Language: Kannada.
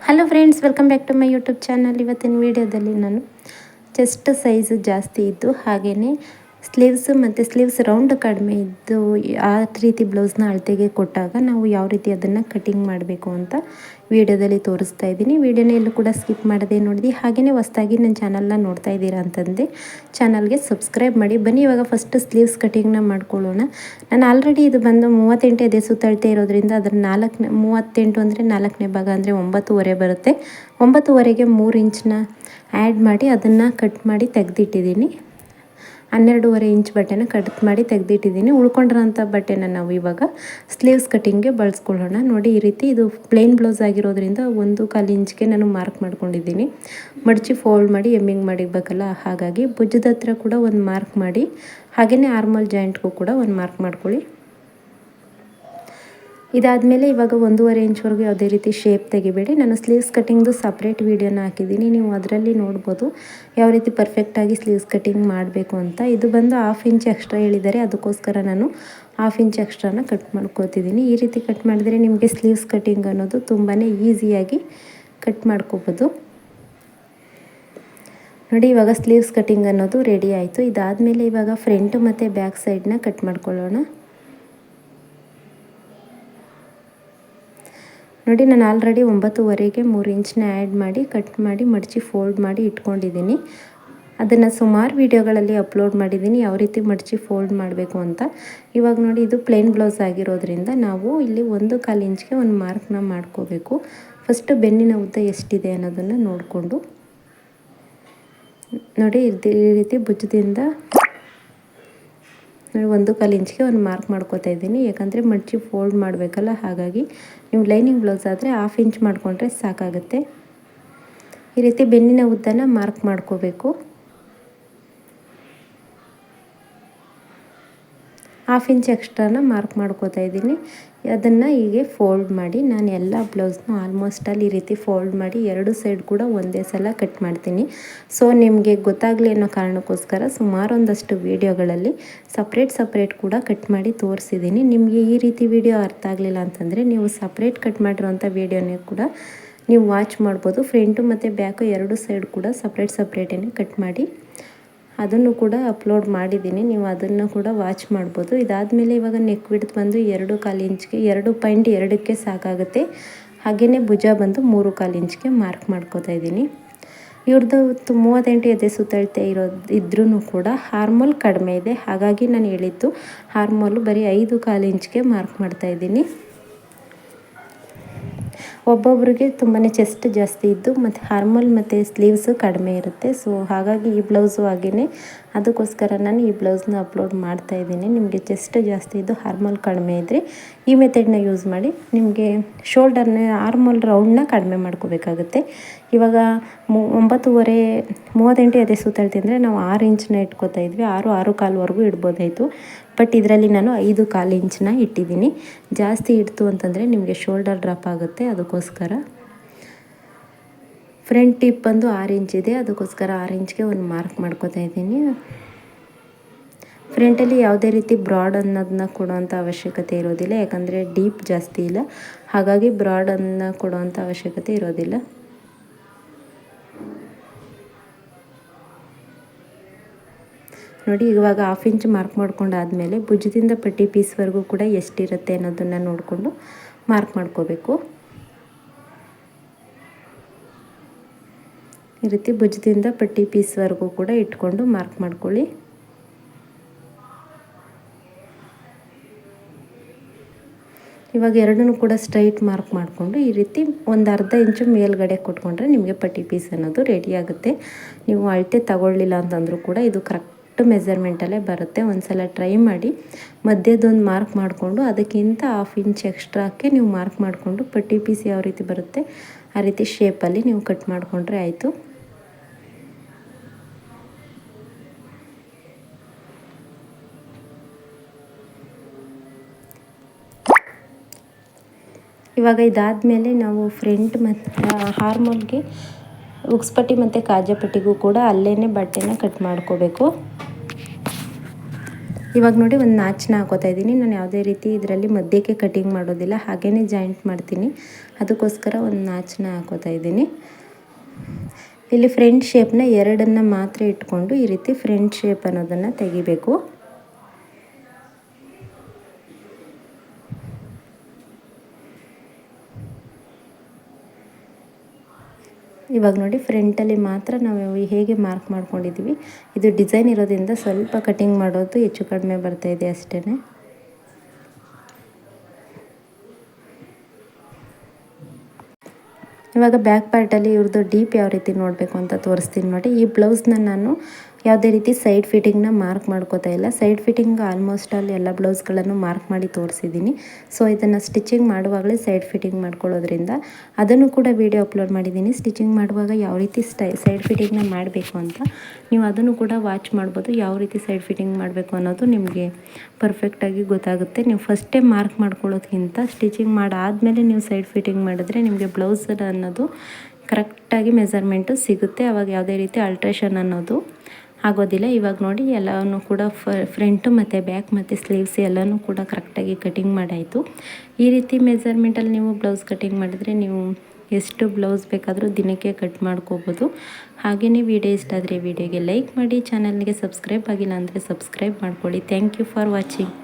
Hello friends welcome back to my YouTube channel ಇವತ್ತಿನ ವಿಡಿಯೋದಲ್ಲಿ ನಾನು ಚೆಸ್ಟ್ ಸೈಜ್ ಜಾಸ್ತಿ ಇದ್ದು ಹಾಗೆಯೇ ಸ್ಲೀವ್ಸ್ ಮತ್ತು ಸ್ಲೀವ್ಸ್ ರೌಂಡ್ ಕಡಿಮೆ ಇದ್ದು ಆ ರೀತಿ ಬ್ಲೌಸ್ನ ಅಳತೆಗೆ ಕೊಟ್ಟಾಗ ನಾವು ಯಾವ ರೀತಿ ಅದನ್ನು ಕಟಿಂಗ್ ಮಾಡಬೇಕು ಅಂತ ವಿಡಿಯೋದಲ್ಲಿ ತೋರಿಸ್ತಾ ಇದ್ದೀನಿ. ವಿಡಿಯೋನ ಎಲ್ಲೂ ಕೂಡ ಸ್ಕಿಪ್ ಮಾಡದೆ ನೋಡಿದ್ವಿ ಹಾಗೆಯೇ ಹೊಸ್ದಾಗಿ ನನ್ನ ಚಾನಲ್ನ ನೋಡ್ತಾ ಇದ್ದೀರಾ ಅಂತಂದೆ ಚಾನಲ್ಗೆ ಸಬ್ಸ್ಕ್ರೈಬ್ ಮಾಡಿ. ಬನ್ನಿ, ಇವಾಗ ಫಸ್ಟ್ ಸ್ಲೀವ್ಸ್ ಕಟಿಂಗ್ನ ಮಾಡ್ಕೊಳ್ಳೋಣ. ನಾನು ಆಲ್ರೆಡಿ ಇದು ಬಂದು ಮೂವತ್ತೆಂಟು ಎದೆ ಸುತ್ತಳತೆ ಇರೋದ್ರಿಂದ ಅದರ ನಾಲ್ಕನೇ, ಮೂವತ್ತೆಂಟು ಅಂದರೆ ನಾಲ್ಕನೇ ಭಾಗ ಅಂದರೆ ಒಂಬತ್ತುವರೆ ಬರುತ್ತೆ. ಒಂಬತ್ತುವರೆಗೆ ಮೂರು ಇಂಚನ್ನ ಆ್ಯಡ್ ಮಾಡಿ ಅದನ್ನು ಕಟ್ ಮಾಡಿ ತೆಗೆದಿಟ್ಟಿದ್ದೀನಿ. ಹನ್ನೆರಡೂವರೆ ಇಂಚ್ ಬಟ್ಟೆನ ಕಟ್ ಮಾಡಿ ತೆಗೆದಿಟ್ಟಿದ್ದೀನಿ. ಉಳ್ಕೊಂಡಿರೋಂಥ ಬಟ್ಟೆನ ನಾವು ಇವಾಗ ಸ್ಲೀವ್ಸ್ ಕಟ್ಟಿಂಗ್ಗೆ ಬಳಸ್ಕೊಳ್ಳೋಣ. ನೋಡಿ, ಈ ರೀತಿ ಇದು ಪ್ಲೇನ್ ಬ್ಲೌಸ್ ಆಗಿರೋದ್ರಿಂದ ಒಂದು ಕಾಲು ಇಂಚ್ಗೆ ನಾನು ಮಾರ್ಕ್ ಮಾಡ್ಕೊಂಡಿದ್ದೀನಿ. ಮಡಚಿ ಫೋಲ್ಡ್ ಮಾಡಿ ಎಮ್ಮಿಂಗ್ ಮಾಡಿರ್ಬೇಕಲ್ಲ, ಹಾಗಾಗಿ ಭುಜದ ಹತ್ರ ಕೂಡ ಒಂದು ಮಾರ್ಕ್ ಮಾಡಿ ಹಾಗೆಯೇ ಆರ್ಮಲ್ ಜಾಯಿಂಟ್ಗೂ ಕೂಡ ಒಂದು ಮಾರ್ಕ್ ಮಾಡ್ಕೊಳ್ಳಿ. ಇದಾದಮೇಲೆ ಇವಾಗ ಒಂದೂವರೆ ಇಂಚ್ವರೆಗೂ ಯಾವುದೇ ರೀತಿ ಶೇಪ್ ತೆಗಿಬೇಡಿ. ನಾನು ಸ್ಲೀವ್ಸ್ ಕಟ್ಟಿಂಗ್ದು ಸಪ್ರೇಟ್ ವೀಡಿಯೋನ ಹಾಕಿದ್ದೀನಿ. ನೀವು ಅದರಲ್ಲಿ ನೋಡ್ಬೋದು ಯಾವ ರೀತಿ ಪರ್ಫೆಕ್ಟಾಗಿ ಸ್ಲೀವ್ಸ್ ಕಟ್ಟಿಂಗ್ ಮಾಡಬೇಕು ಅಂತ. ಇದು ಬಂದು ಹಾಫ್ ಇಂಚ್ ಎಕ್ಸ್ಟ್ರಾ ಹೇಳಿದ್ದಾರೆ. ಅದಕ್ಕೋಸ್ಕರ ನಾನು ಹಾಫ್ ಇಂಚ್ ಎಕ್ಸ್ಟ್ರಾನ ಕಟ್ ಮಾಡ್ಕೋತಿದ್ದೀನಿ. ಈ ರೀತಿ ಕಟ್ ಮಾಡಿದರೆ ನಿಮಗೆ ಸ್ಲೀವ್ಸ್ ಕಟ್ಟಿಂಗ್ ಅನ್ನೋದು ತುಂಬಾ ಈಸಿಯಾಗಿ ಕಟ್ ಮಾಡ್ಕೋಬೋದು. ನೋಡಿ, ಇವಾಗ ಸ್ಲೀವ್ಸ್ ಕಟಿಂಗ್ ಅನ್ನೋದು ರೆಡಿ ಆಯಿತು. ಇದಾದಮೇಲೆ ಇವಾಗ ಫ್ರಂಟ್ ಮತ್ತು ಬ್ಯಾಕ್ ಸೈಡನ್ನ ಕಟ್ ಮಾಡ್ಕೊಳ್ಳೋಣ. ನೋಡಿ, ನಾನು ಆಲ್ರೆಡಿ ಒಂಬತ್ತುವರೆಗೆ ಮೂರು ಇಂಚನ್ನ ಆ್ಯಡ್ ಮಾಡಿ ಕಟ್ ಮಾಡಿ, ಮಡಚಿ ಫೋಲ್ಡ್ ಮಾಡಿ ಇಟ್ಕೊಂಡಿದ್ದೀನಿ ಅದನ್ನು ಸುಮಾರು ವೀಡಿಯೋಗಳಲ್ಲಿ ಅಪ್ಲೋಡ್ ಮಾಡಿದ್ದೀನಿ ಯಾವ ರೀತಿ ಮಡಚಿ ಫೋಲ್ಡ್ ಮಾಡಬೇಕು ಅಂತ. ಇವಾಗ ನೋಡಿ, ಇದು ಪ್ಲೇನ್ ಬ್ಲೌಸ್ ಆಗಿರೋದ್ರಿಂದ ನಾವು ಇಲ್ಲಿ ಒಂದು ಕಾಲು ಇಂಚ್ಗೆ ಒಂದು ಮಾರ್ಕ್ನ ಮಾಡ್ಕೋಬೇಕು. ಫಸ್ಟು ಬೆನ್ನಿನ ಉದ್ದ ಎಷ್ಟಿದೆ ಅನ್ನೋದನ್ನು ನೋಡಿಕೊಂಡು. ನೋಡಿ ಈ ರೀತಿ ಭುಜದಿಂದ ಒಂದು ಕಾಲು ಇಂಚಿಗೆ ಒಂದು ಮಾರ್ಕ್ ಮಾಡ್ಕೋತಾ ಇದ್ದೀನಿ. ಯಾಕಂದರೆ ಮಡಚಿ ಫೋಲ್ಡ್ ಮಾಡಬೇಕಲ್ಲ, ಹಾಗಾಗಿ ನೀವು ಲೈನಿಂಗ್ ಬ್ಲೌಸ್ ಆದರೆ ಹಾಫ್ ಇಂಚ್ ಮಾಡಿಕೊಂಡ್ರೆ ಸಾಕಾಗುತ್ತೆ. ಈ ರೀತಿ ಬೆನ್ನಿನ ಉದ್ದನ ಮಾರ್ಕ್ ಮಾಡ್ಕೋಬೇಕು. ಹಾಫ್ ಇಂಚ್ ಎಕ್ಸ್ಟ್ರಾನ ಮಾರ್ಕ್ ಮಾಡ್ಕೋತಾ ಇದ್ದೀನಿ. ಅದನ್ನು ಹೀಗೆ ಫೋಲ್ಡ್ ಮಾಡಿ ನಾನು ಎಲ್ಲ ಬ್ಲೌಸ್ನು ಆಲ್ಮೋಸ್ಟ್ ಅಲ್ಲಿ ಈ ರೀತಿ ಫೋಲ್ಡ್ ಮಾಡಿ ಎರಡು ಸೈಡ್ ಕೂಡ ಒಂದೇ ಸಲ ಕಟ್ ಮಾಡ್ತೀನಿ. ಸೊ ನಿಮಗೆ ಗೊತ್ತಾಗಲಿ ಅನ್ನೋ ಕಾರಣಕ್ಕೋಸ್ಕರ ಸುಮಾರು ಒಂದಷ್ಟು ವೀಡಿಯೋಗಳಲ್ಲಿ ಸಪ್ರೇಟ್ ಸಪ್ರೇಟ್ ಕೂಡ ಕಟ್ ಮಾಡಿ ತೋರಿಸಿದ್ದೀನಿ. ನಿಮಗೆ ಈ ರೀತಿ ವಿಡಿಯೋ ಅರ್ಥ ಆಗಲಿಲ್ಲ ಅಂತಂದರೆ ನೀವು ಸಪ್ರೇಟ್ ಕಟ್ ಮಾಡಿರೋಂಥ ವೀಡಿಯೋನೇ ಕೂಡ ನೀವು ವಾಚ್ ಮಾಡ್ಬೋದು. ಫ್ರಂಟು ಮತ್ತು ಬ್ಯಾಕು ಎರಡು ಸೈಡ್ ಕೂಡ ಸಪ್ರೇಟ್ ಸಪ್ರೇಟೇ ಕಟ್ ಮಾಡಿ ಅದನ್ನು ಕೂಡ ಅಪ್ಲೋಡ್ ಮಾಡಿದ್ದೀನಿ. ನೀವು ಅದನ್ನು ಕೂಡ ವಾಚ್ ಮಾಡ್ಬೋದು. ಇದಾದಮೇಲೆ ಇವಾಗ ನೆಕ್ ಬಿಡ್ತು ಬಂದು ಎರಡು ಕಾಲು ಇಂಚ್ಗೆ ಎರಡು ಪಾಯಿಂಟ್ ಎರಡಕ್ಕೆ ಸಾಕಾಗುತ್ತೆ. ಹಾಗೆಯೇ ಭುಜ ಬಂದು ಮೂರು ಕಾಲು ಇಂಚ್ಗೆ ಮಾರ್ಕ್ ಮಾಡ್ಕೋತಾ ಇದ್ದೀನಿ. ಇವ್ರದ್ದು ಮೂವತ್ತೆಂಟು ಎದೆ ಸುತ್ತಳತೆ ಇರೋದು ಇದ್ರೂ ಕೂಡ ಹಾರ್ಮೋಲ್ ಕಡಿಮೆ ಇದೆ. ಹಾಗಾಗಿ ನಾನು ಹೇಳಿದ್ದು ಹಾರ್ಮೋಲು ಬರೀ ಐದು ಕಾಲು ಇಂಚ್ಗೆ ಮಾರ್ಕ್ ಮಾಡ್ತಾಯಿದ್ದೀನಿ ಒಬ್ಬೊಬ್ರಿಗೆ ತುಂಬಾ ಚೆಸ್ಟ್ ಜಾಸ್ತಿ ಇದ್ದು ಮತ್ತು ಹಾರ್ಮಲ್ ಮತ್ತು ಸ್ಲೀವ್ಸು ಕಡಿಮೆ ಇರುತ್ತೆ. ಸೊ ಹಾಗಾಗಿ ಈ ಬ್ಲೌಸು ಹಾಗೆಯೇ ಅದಕ್ಕೋಸ್ಕರ ನಾನು ಈ ಬ್ಲೌಸ್ನ ಅಪ್ಲೋಡ್ ಮಾಡ್ತಾ ಇದ್ದೀನಿ. ನಿಮಗೆ ಚೆಸ್ಟ್ ಜಾಸ್ತಿ ಇದ್ದು ಹಾರ್ಮಲ್ ಕಡಿಮೆ ಇದ್ದರೆ ಈ ಮೆಥಡ್ನ ಯೂಸ್ ಮಾಡಿ ನಿಮಗೆ ಶೋಲ್ಡರ್ನ ಹಾರ್ಮಲ್ ರೌಂಡ್ನ ಕಡಿಮೆ ಮಾಡ್ಕೋಬೇಕಾಗುತ್ತೆ. ಇವಾಗ ಮು, ಒಂಬತ್ತುವರೆ, ಮೂವತ್ತೆಂಟು ಅದೇ ಸುತ್ತಳ್ತಿ ಅಂದರೆ ನಾವು ಆರು ಇಂಚನ್ನ ಇಟ್ಕೋತಾ ಇದ್ವಿ. ಆರು ಆರು ಕಾಲ್ವರೆಗೂ ಇಡ್ಬೋದಾಯಿತು. ಬಟ್ ಇದರಲ್ಲಿ ನಾನು ಐದು ಕಾಲು ಇಂಚನ್ನ ಇಟ್ಟಿದ್ದೀನಿ. ಜಾಸ್ತಿ ಇಡ್ತು ಅಂತಂದರೆ ನಿಮಗೆ ಶೋಲ್ಡರ್ ಡ್ರಾಪ್ ಆಗುತ್ತೆ. ಅದಕ್ಕೋಸ್ಕರ ಫ್ರಂಟ್ ಟಿಪ್ ಬಂದು ಆರು ಇದೆ. ಅದಕ್ಕೋಸ್ಕರ ಆರು ಇಂಚ್ಗೆ ಒಂದು ಮಾರ್ಕ್ ಮಾಡ್ಕೋತಾ ಇದ್ದೀನಿ. ಫ್ರಂಟಲ್ಲಿ ಯಾವುದೇ ರೀತಿ ಬ್ರಾಡ್ ಅನ್ನೋದನ್ನ ಕೊಡೋವಂಥ ಅವಶ್ಯಕತೆ ಇರೋದಿಲ್ಲ. ಯಾಕಂದರೆ ಡೀಪ್ ಜಾಸ್ತಿ ಇಲ್ಲ. ಹಾಗಾಗಿ ಬ್ರಾಡನ್ನು ಕೊಡುವಂಥ ಅವಶ್ಯಕತೆ ಇರೋದಿಲ್ಲ. ನೋಡಿ, ಇವಾಗ ಹಾಫ್ ಇಂಚ್ ಮಾರ್ಕ್ ಮಾಡ್ಕೊಂಡಾದಮೇಲೆ ಭುಜದಿಂದ ಪಟ್ಟಿ ಪೀಸ್ವರೆಗೂ ಕೂಡ ಎಷ್ಟಿರುತ್ತೆ ಅನ್ನೋದನ್ನು ನೋಡಿಕೊಂಡು ಮಾರ್ಕ್ ಮಾಡ್ಕೋಬೇಕು. ಈ ರೀತಿ ಭುಜದಿಂದ ಪಟ್ಟಿ ಪೀಸ್ವರೆಗೂ ಕೂಡ ಇಟ್ಕೊಂಡು ಮಾರ್ಕ್ ಮಾಡ್ಕೊಳ್ಳಿ. ಇವಾಗ ಎರಡನ್ನೂ ಕೂಡ ಸ್ಟ್ರೈಟ್ ಮಾರ್ಕ್ ಮಾಡಿಕೊಂಡು ಈ ರೀತಿ ಒಂದು ಅರ್ಧ ಇಂಚು ಮೇಲ್ಗಡೆ ಕೊಟ್ಕೊಂಡ್ರೆ ನಿಮಗೆ ಪಟ್ಟಿ ಪೀಸ್ ಅನ್ನೋದು ರೆಡಿ ಆಗುತ್ತೆ. ನೀವು ಅಳತೆ ತಗೊಳ್ಳಿಲ್ಲ ಅಂತಂದರೂ ಕೂಡ ಇದು ಕರೆಕ್ಟ್ ಮೆಜರ್ಮೆಂಟಲ್ಲೇ ಬರುತ್ತೆ. ಒಂದು ಸಲ ಟ್ರೈ ಮಾಡಿ ಮಧ್ಯದೊಂದು ಮಾರ್ಕ್ ಮಾಡಿಕೊಂಡು ಅದಕ್ಕಿಂತ ಹಾಫ್ ಇಂಚ್ ಎಕ್ಸ್ಟ್ರಾಕ್ಕೆ ನೀವು ಮಾರ್ಕ್ ಮಾಡಿಕೊಂಡು ಪಟ್ಟಿ ಪೀಸ್ ಯಾವ ರೀತಿ ಬರುತ್ತೆ ಆ ರೀತಿ ಶೇಪಲ್ಲಿ ನೀವು ಕಟ್ ಮಾಡಿಕೊಂಡ್ರೆ ಆಯಿತು. ಇವಾಗ ಇದಾದಮೇಲೆ ನಾವು ಫ್ರಂಟ್ ಮತ್ತು ಹಾರ್ಮೋನ್ಗೆ ಉಕ್ಸ್ಪಟ್ಟಿ ಮತ್ತು ಕಾಜಾಪಟ್ಟಿಗೂ ಕೂಡ ಅಲ್ಲೇ ಬಟ್ಟೆನ ಕಟ್ ಮಾಡ್ಕೋಬೇಕು. ಇವಾಗ ನೋಡಿ ಒಂದು ನಾಚನ ಹಾಕೋತಾ ಇದ್ದೀನಿ. ನಾನು ಯಾವುದೇ ರೀತಿ ಇದರಲ್ಲಿ ಮಧ್ಯಕ್ಕೆ ಕಟಿಂಗ್ ಮಾಡೋದಿಲ್ಲ ಹಾಗೇ ಜಾಯಿಂಟ್ ಮಾಡ್ತೀನಿ. ಅದಕ್ಕೋಸ್ಕರ ಒಂದು ನಾಚನ ಹಾಕೋತಾ ಇದ್ದೀನಿ. ಇಲ್ಲಿ ಫ್ರಂಟ್ ಶೇಪ್ನ ಎರಡನ್ನು ಮಾತ್ರ ಇಟ್ಕೊಂಡು ಈ ರೀತಿ ಫ್ರಂಟ್ ಶೇಪ್ ಅನ್ನೋದನ್ನು ತೆಗಿಬೇಕು. ಇವಾಗ ನೋಡಿ ಫ್ರಂಟಲ್ಲಿ ಮಾತ್ರ ನಾವು ಹೇಗೆ ಮಾರ್ಕ್ ಮಾಡ್ಕೊಂಡಿದ್ದೀವಿ ಇದು ಡಿಸೈನ್ ಇರೋದ್ರಿಂದ ಸ್ವಲ್ಪ ಕಟಿಂಗ್ ಮಾಡೋದು ಹೆಚ್ಚು ಕಡಿಮೆ ಬರ್ತಾ ಇದೆ ಅಷ್ಟೇ ಇವಾಗ ಬ್ಯಾಕ್ ಪಾರ್ಟಲ್ಲಿ ಇವ್ರದ್ದು ಡೀಪ್ ಯಾವ ರೀತಿ ನೋಡಬೇಕು ಅಂತ ತೋರಿಸ್ತೀನಿ ನೋಡಿ. ಈ ಬ್ಲೌಸ್ನ ನಾನು ಯಾವುದೇ ರೀತಿ ಸೈಡ್ ಫಿಟ್ಟಿಂಗ್ನ ಮಾರ್ಕ್ ಮಾಡ್ಕೋತಾ ಇಲ್ಲ. ಸೈಡ್ ಫಿಟ್ಟಿಂಗ್ ಆಲ್ಮೋಸ್ಟ್ ಆಲ್ ಎಲ್ಲ ಬ್ಲೌಸ್ಗಳನ್ನು ಮಾರ್ಕ್ ಮಾಡಿ ತೋರಿಸಿದ್ದೀನಿ. ಸೊ, ಇದನ್ನು ಸ್ಟಿಚಿಂಗ್ ಮಾಡುವಾಗಲೇ ಸೈಡ್ ಫಿಟ್ಟಿಂಗ್ ಮಾಡ್ಕೊಳ್ಳೋದ್ರಿಂದ ಅದನ್ನು ಕೂಡ ವೀಡಿಯೋ ಅಪ್ಲೋಡ್ ಮಾಡಿದ್ದೀನಿ. ಸ್ಟಿಚಿಂಗ್ ಮಾಡುವಾಗ ಯಾವ ರೀತಿ ಸ್ಟೈ, ಸೈಡ್ ಫಿಟ್ಟಿಂಗ್ನ ಮಾಡಬೇಕು ಅಂತ ನೀವು ಅದನ್ನು ಕೂಡ ವಾಚ್ ಮಾಡ್ಬೋದು. ಯಾವ ರೀತಿ ಸೈಡ್ ಫಿಟ್ಟಿಂಗ್ ಮಾಡಬೇಕು ಅನ್ನೋದು ನಿಮಗೆ ಪರ್ಫೆಕ್ಟಾಗಿ ಗೊತ್ತಾಗುತ್ತೆ. ನೀವು ಫಸ್ಟೇ ಮಾರ್ಕ್ ಮಾಡ್ಕೊಳ್ಳೋದ್ಕಿಂತ ಸ್ಟಿಚಿಂಗ್ ಮಾಡಾದಮೇಲೆ ನೀವು ಸೈಡ್ ಫಿಟ್ಟಿಂಗ್ ಮಾಡಿದ್ರೆ ನಿಮಗೆ ಬ್ಲೌಸ್ ಅನ್ನೋದು ಕರೆಕ್ಟಾಗಿ ಮೆಸರ್ಮೆಂಟು ಸಿಗುತ್ತೆ. ಅವಾಗ ಯಾವುದೇ ರೀತಿ ಅಲ್ಟ್ರೇಷನ್ ಅನ್ನೋದು ಆಗೋದಿಲ್ಲ. ಇವಾಗ ನೋಡಿ ಎಲ್ಲನೂ ಕೂಡ ಫ್ರಂಟು ಮತ್ತು ಬ್ಯಾಕ್ ಮತ್ತು ಸ್ಲೀವ್ಸ್ ಎಲ್ಲನೂ ಕೂಡ ಕರೆಕ್ಟಾಗಿ ಕಟಿಂಗ್ ಮಾಡಾಯಿತು. ಈ ರೀತಿ ಮೆಜರ್ಮೆಂಟಲ್ಲಿ ನೀವು ಬ್ಲೌಸ್ ಕಟಿಂಗ್ ಮಾಡಿದರೆ ನೀವು ಎಷ್ಟು ಬ್ಲೌಸ್ ಬೇಕಾದರೂ ದಿನಕ್ಕೆ ಕಟ್ ಮಾಡ್ಕೋಬೋದು. ಹಾಗೆಯೇ ವಿಡಿಯೋ ಇಷ್ಟ ಆದರೆ ವಿಡಿಯೋಗೆ ಲೈಕ್ ಮಾಡಿ ಚಾನಲ್ಗೆ ಸಬ್ಸ್ಕ್ರೈಬ್ ಆಗಿಲ್ಲ ಅಂದರೆ ಸಬ್ಸ್ಕ್ರೈಬ್ ಮಾಡ್ಕೊಳ್ಳಿ. Thank you for watching